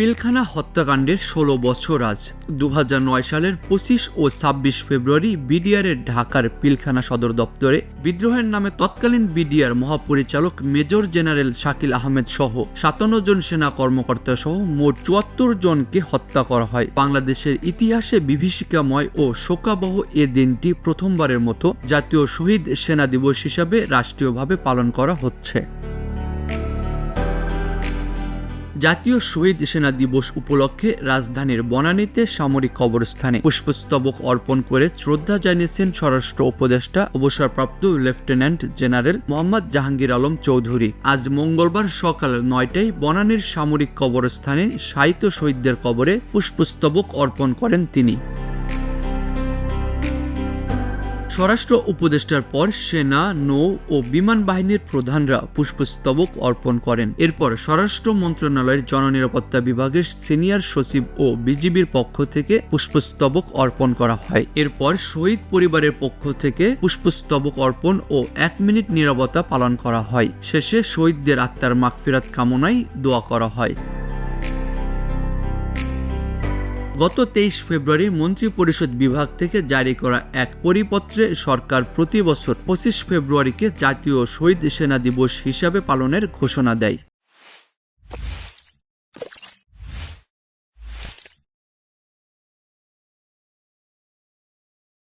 পিলখানা হত্যাকাণ্ডের ষোলো বছর আজ। দু হাজার নয় সালের পঁচিশ ও ছাব্বিশ ফেব্রুয়ারি বিডিআরের ঢাকার পিলখানা সদর দপ্তরে বিদ্রোহের নামে তৎকালীন বিডিআর মহাপরিচালক মেজর জেনারেল শাকিল আহমেদ সহ সাতান্ন জন সেনা কর্মকর্তা সহ মোট চুয়াত্তর জনকে হত্যা করা হয়। বাংলাদেশের ইতিহাসে বিভীষিকাময় ও শোকাবহ এ দিনটি প্রথমবারের মতো জাতীয় শহীদ সেনা দিবস হিসাবে রাষ্ট্রীয়ভাবে পালন করা হচ্ছে। জাতীয় শহীদ সেনা দিবস উপলক্ষে রাজধানীর বনানীতে সামরিক কবরস্থানে পুষ্পস্তবক অর্পণ করে শ্রদ্ধা জানিয়েছেন স্বরাষ্ট্র উপদেষ্টা, অবসরপ্রাপ্ত লেফটেন্যান্ট জেনারেল মোহাম্মদ জাহাঙ্গীর আলম চৌধুরী। আজ মঙ্গলবার সকাল নয়টায় বনানীর সামরিক কবরস্থানে সাহিত্য শহীদদের কবরে পুষ্পস্তবক অর্পণ করেন তিনি। স্বরাষ্ট্র উপদেষ্টার পর সেনা, নৌ ও বিমান বাহিনীর প্রধানরা পুষ্পস্তবক অর্পণ করেন। এরপর স্বরাষ্ট্র মন্ত্রণালয়ের জননিরাপত্তা বিভাগের সিনিয়র সচিব ও বিজিবির পক্ষ থেকে পুষ্পস্তবক অর্পণ করা হয়। এরপর শহীদ পরিবারের পক্ষ থেকে পুষ্পস্তবক অর্পণ ও এক মিনিট নীরবতা পালন করা হয়। শেষে শহীদদের আত্মার মাগফিরাত কামনায় দোয়া করা হয়। গত তেইশ ফেব্রুয়ারি মন্ত্রিপরিষদ বিভাগ থেকে জারি করা এক পরিপত্রে সরকার প্রতি বছর পঁচিশ ফেব্রুয়ারিকে জাতীয় শহীদ সেনা দিবস হিসাবে পালনের ঘোষণা দেয়।